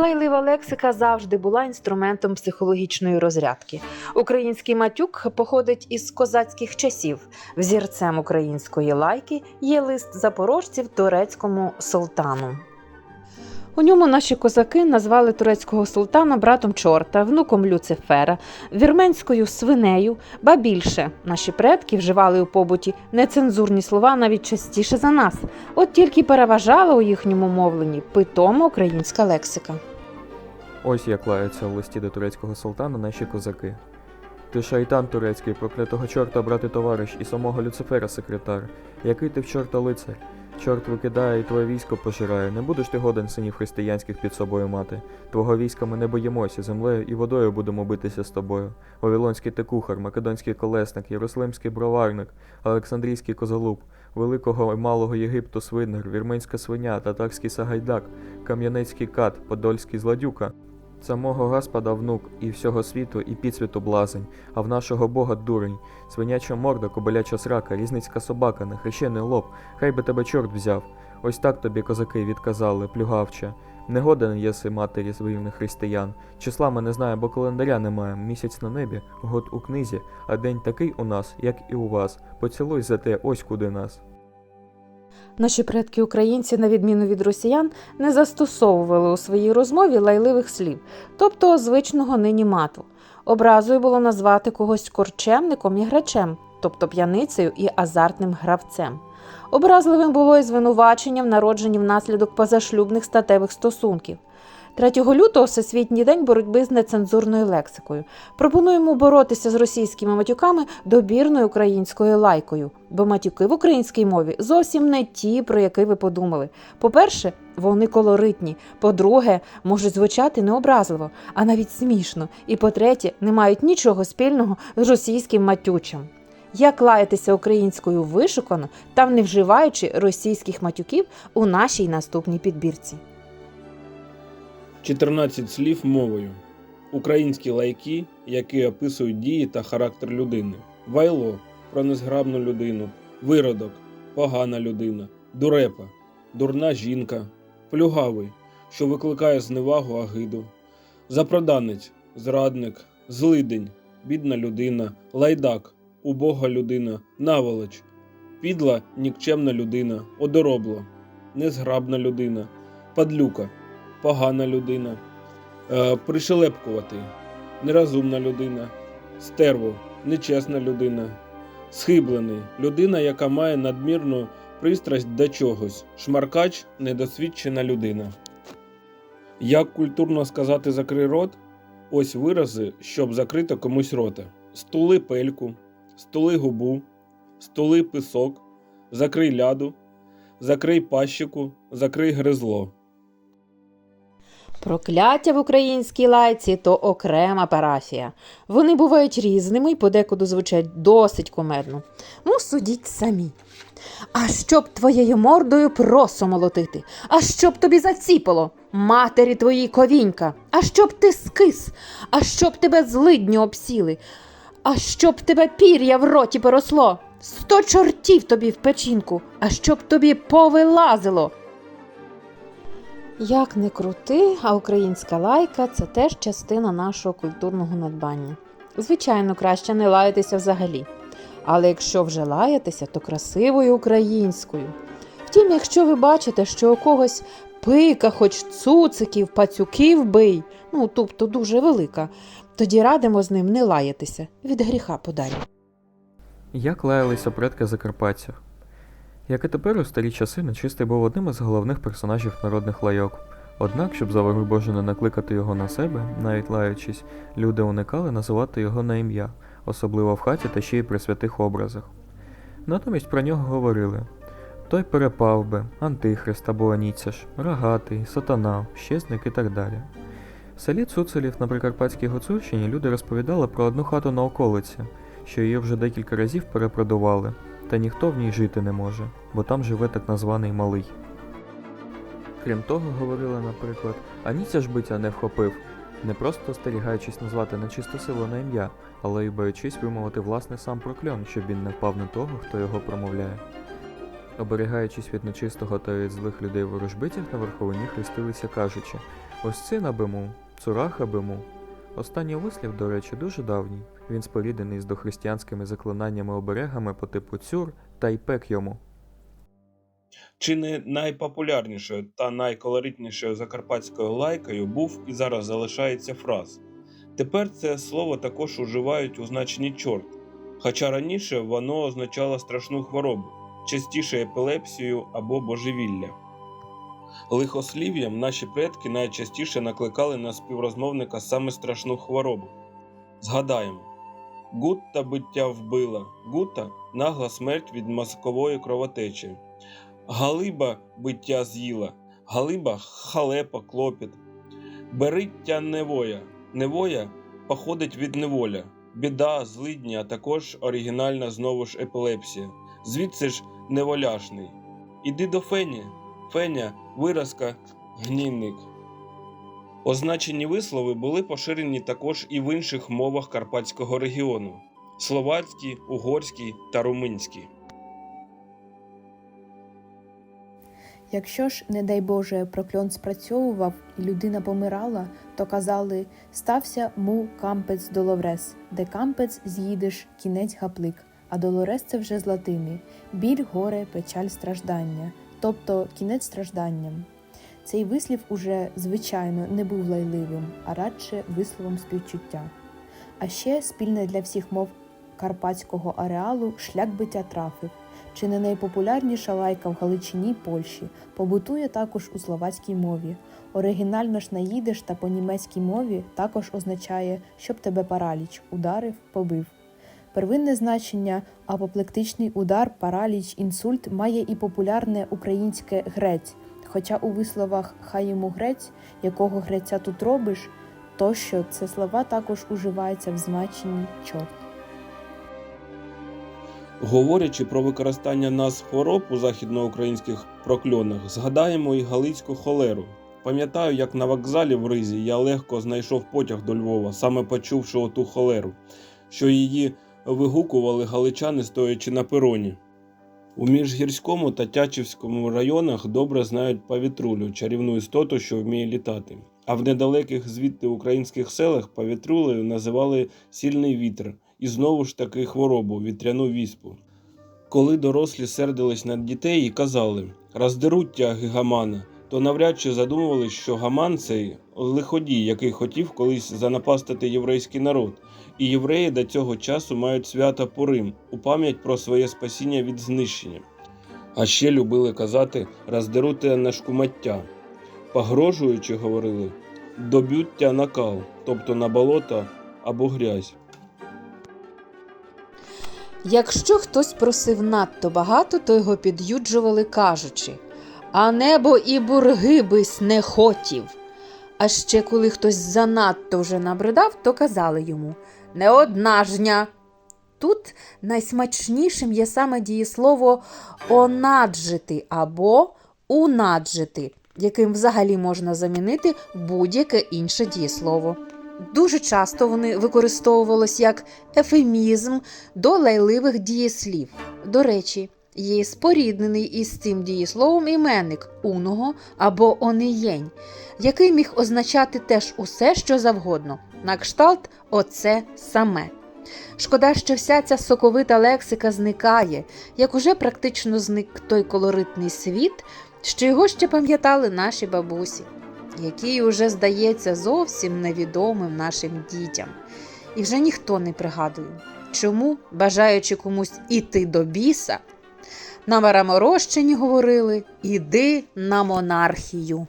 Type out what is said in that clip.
Лайлива лексика завжди була інструментом психологічної розрядки. Український матюк походить із козацьких часів. Взірцем української лайки є лист запорожців турецькому султану. У ньому наші козаки назвали турецького султана братом чорта, внуком Люцифера, вірменською свинею, ба більше наші предки вживали у побуті нецензурні слова навіть частіше за нас. От тільки переважала у їхньому мовленні питома українська лексика. Ось як лаються в листі до турецького султана наші козаки. Ти шайтан турецький, проклятого чорта, брати товариш, і самого Люцифера секретар. Який ти в чорта лицар? Чорт викидає і твоє військо пожирає. Не будеш ти годен синів християнських під собою мати. Твого війська ми не боїмося, землею і водою будемо битися з тобою. Вавилонський ти кухар, македонський колесник, єрусалимський броварник, Олександрійський козолуб, великого і малого Єгипту свинер, вірменська свиня, татарський сагайдак, кам'янецький кат, подольський зладюка. Самого Господа внук і всього світу, і підсвіту блазень, а в нашого Бога дурень, свиняча морда, кобиляча срака, різницька собака, нехрещений лоб, хай би тебе чорт взяв. Ось так тобі козаки відказали, плюгавче. Негоден єси матері звірних християн. Числа ми не знаємо, бо календаря немає. Місяць на небі, год у книзі, а день такий у нас, як і у вас. Поцілуй за те, ось куди нас. Наші предки українці, на відміну від росіян, не застосовували у своїй розмові лайливих слів, тобто звичного нині мату. Образою було назвати когось корчемником і грачем, тобто п'яницею і азартним гравцем. Образливим було і звинувачення в народженні внаслідок позашлюбних статевих стосунків. 3 лютого Всесвітній день боротьби з нецензурною лексикою. Пропонуємо боротися з російськими матюками добірною українською лайкою, бо матюки в українській мові зовсім не ті, про які ви подумали. По-перше, вони колоритні. По-друге, можуть звучати необразливо, а навіть смішно. І по-третє, не мають нічого спільного з російським матючем. Як лаятися українською вишукано та не вживаючи російських матюків у нашій наступній підбірці. 14 слів мовою. Українські лайки, які описують дії та характер людини. Вайло про незграбну людину, виродок, погана людина, дурепа, дурна жінка, плюгавий, що викликає зневагу агиду, запроданець, зрадник, злидень, бідна людина, лайдак, убога людина, наволоч, підла нікчемна людина, одоробло, незграбна людина, падлюка погана людина, е, пришелепкуватий, нерозумна людина, стерво, нечесна людина, схиблений, людина, яка має надмірну пристрасть до чогось, шмаркач, недосвідчена людина. Як культурно сказати закрий рот? Ось вирази, щоб закрити комусь рота. Стули пельку, стули губу, стули писок, закрий ляду, закрий пащику, закрий гризло. Прокляття в українській лайці то окрема парафія. Вони бувають різними і подекуди звучать досить кумедно. Ну, судіть самі. А щоб твоєю мордою просо молотити, а щоб тобі заціпало, матері твоїй ковінька, а щоб ти скис, а щоб тебе злидню обсіли, а щоб тебе пір'я в роті поросло, сто чортів тобі в печінку, а щоб тобі повилазило. Як не крути, а українська лайка це теж частина нашого культурного надбання. Звичайно, краще не лаятися взагалі. Але якщо вже лаятися, то красивою українською. Втім, якщо ви бачите, що у когось пика, хоч цуциків, пацюків бий, ну тобто дуже велика, тоді радимо з ним не лаятися від гріха подалі. Як лаялися предки закарпатців? Як і тепер у старі часи нечистий був одним із головних персонажів народних лайок. Однак, щоб за вороги Боже не накликати його на себе, навіть лаючись, люди уникали називати його на ім'я, особливо в хаті та ще й при святих образах. Натомість про нього говорили той перепав би, антихрист або аніцяш, рогатий, сатана, щезник і так далі. В селі Цуцелів на Прикарпатській Гуцульщині люди розповідали про одну хату на околиці, що її вже декілька разів перепродували, та ніхто в ній жити не може, бо там живе так названий малий. Крім того, говорили, наприклад, Аніця ж биття не вхопив, не просто остерігаючись назвати нечисту силу на ім'я, але й боючись вимовити власне сам прокльон, щоб він не впав на того, хто його промовляє. Оберігаючись від нечистого та від злих людей ворожбитів на верховині хрестилися кажучи Ось цина биму, цураха биму. Останній вислів, до речі, дуже давній. Він споріднений з дохристиянськими заклинаннями оберегами по типу цюр та й пек йому. Чи не найпопулярнішою та найколоритнішою закарпатською лайкою був і зараз залишається фраз. Тепер це слово також уживають у значенні чорт, хоча раніше воно означало страшну хворобу, частіше епілепсію або божевілля. Лихослів'ям наші предки найчастіше накликали на співрозмовника саме страшну хворобу. Згадаємо, гутта биття вбила, гутта нагла смерть від мозкової кровотечі. Галиба биття з'їла, галиба халепа клопіт. Бериття невоя. Невоя походить від неволя, біда, злидні, а також оригінальна знову ж епілепсія. Звідси ж неволяшний. Іди до Фені. Феня, виразка, гнійник. Означені вислови були поширені також і в інших мовах Карпатського регіону словацькій, угорській та румунській. Якщо ж, не дай Боже, прокльон спрацьовував і людина помирала, то казали стався му кампець доловрес, де кампець з'їдеш, кінець гаплик, а долорес це вже з латини біль, горе, печаль, страждання, тобто кінець стражданням. Цей вислів уже, звичайно, не був лайливим, а радше висловом співчуття. А ще спільне для всіх мов карпатського ареалу шлях биття трафив, чи не найпопулярніша лайка в Галичині Польщі, побутує також у словацькій мові. Оригінально ж наїдеш та по німецькій мові також означає, щоб тебе параліч ударив, побив. Первинне значення апоплектичний удар, параліч, інсульт має і популярне українське грець, хоча у висловах хай йому грець, якого греця тут робиш, тощо це слова також уживаються в значенні чорт. Говорячи про використання нас хвороб у західноукраїнських прокльонах, згадаємо і галицьку холеру. Пам'ятаю, як на вокзалі в Ризі я легко знайшов потяг до Львова, саме почувши оту холеру, що її вигукували галичани, стоячи на пероні. У Міжгірському та Тячівському районах добре знають повітрулю, чарівну істоту, що вміє літати. А в недалеких звідти українських селах повітрулею називали сильний вітер і знову ж таки хворобу, вітряну віспу. Коли дорослі сердились на дітей і казали роздеруть тя гігамана, то навряд чи задумувались, що гаман цей лиходій, який хотів колись занапастити єврейський народ, і євреї до цього часу мають свято Пурим у пам'ять про своє спасіння від знищення. А ще любили казати роздеруть тя на шкумаття. Погрожуючи, говорили, доб'ють тя на кал, тобто на болото або грязь. Якщо хтось просив надто багато, то його під'юджували, кажучи А небо і бурги бись не хотів. А ще коли хтось занадто вже набридав, то казали йому Не одна жня. Тут найсмачнішим є саме дієслово онаджити або унаджити, яким взагалі можна замінити будь-яке інше дієслово. Дуже часто вони використовувалися як ефемізм до лайливих дієслів. До речі, є споріднений із цим дієсловом іменник уного або ониєнь, який міг означати теж усе, що завгодно, на кшталт оце саме. Шкода, що вся ця соковита лексика зникає, як уже практично зник той колоритний світ, що його ще пам'ятали наші бабусі, який уже здається зовсім невідомим нашим дітям. І вже ніхто не пригадує, чому, бажаючи комусь іти до біса, на Мараморощині говорили Іди на монархію.